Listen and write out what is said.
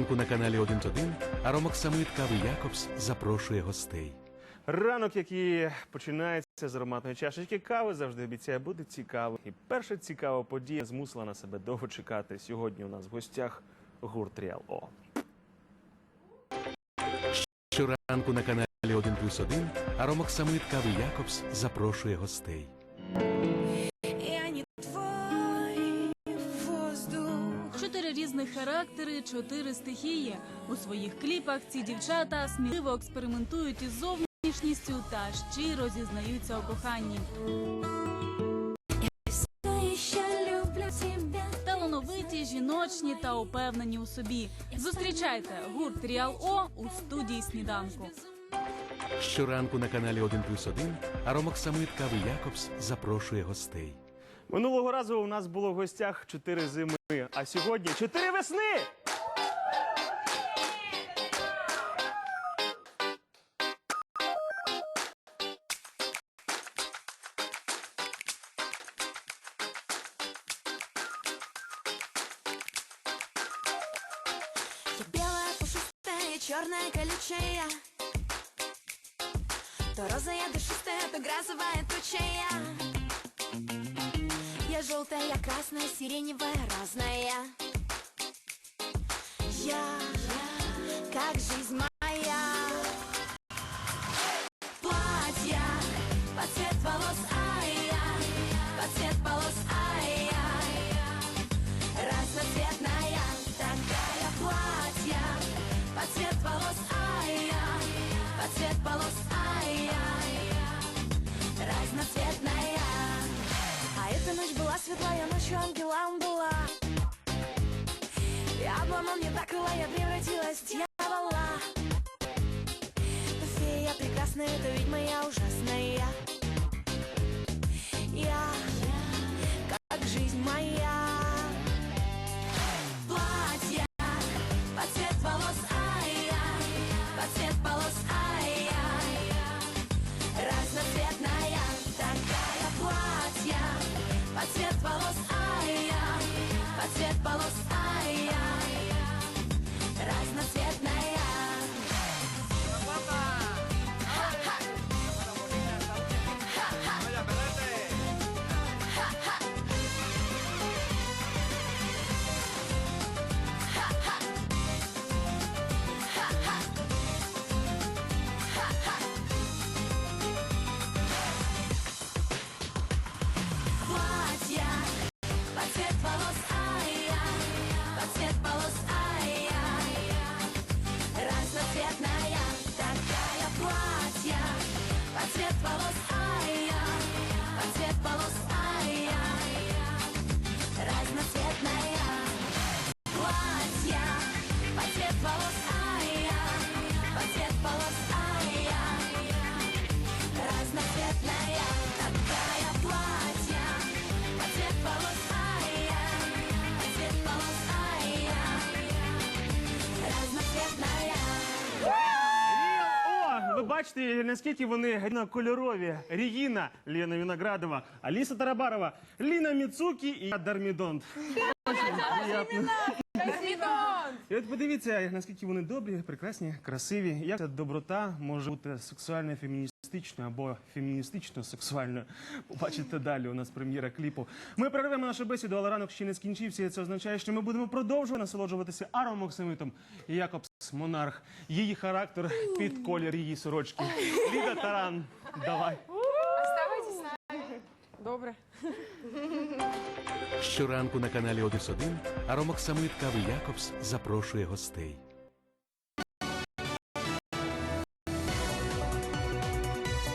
Щоранку на каналі 1.1 Аромок Самит Кави Якобс запрошує гостей. Ранок, який починається з ароматної чашечки кави, завжди обіцяє бути цікавим. І перша цікава подія змусила на себе довго чекати. Сьогодні у нас в гостях гурт Ріал О. Щоранку на каналі 1 плюс 1 Аромок Самит Кави Якобс запрошує гостей. Чотири різних характери, чотири стихії. У своїх кліпах ці дівчата сміливо експериментують із зовнішністю та щиро зізнаються у коханні. Талановиті, жіночні та упевнені у собі. Зустрічайте гурт Ріал О у студії сніданку. Щоранку на каналі 1 плюс 1 Аромок Самит Кави Якобс запрошує гостей. Минулого разу у нас було в гостях чотири зими, а сьогодні чотири весни. Я белая, пушистая, черная, колючая. То розовая, душистая, то грозовая, тучая. Я желтая, красная, сиреневая, разная. Я, как жизнь моя. Ночью ангелом была И обманул мне так крыла, я превратилась в дьявола. Но фея прекрасная, это ведьма я ужасная Я, как жизнь моя. Платья под цвет волос, ай-я, под цвет волос, ай-я, разноцветная такая платья под цвет волос, ай-я, Gdzie palos? Бачите, наскільки вони кольорові. Регіна Лена Виноградова, Аліса Тарабарова, Ліна Міцукі і Дармідонт. Приємно. І от подивіться, наскільки вони добрі, прекрасні, красиві. Як ця доброта може бути сексуально феміністичною або феміністично сексуальною. Побачите далі. У нас прем'єра кліпу. Ми перервемо нашу бесіду, але ранок ще не скінчився. І це означає, що ми будемо продовжувати насолоджуватися аромоксамитом. Якобс Монарх, її характер під колір її сорочки. Ліда Таран, давай. Добре. Щоранку на каналі 1 Аромок Самит Кави Якобс запрошує гостей.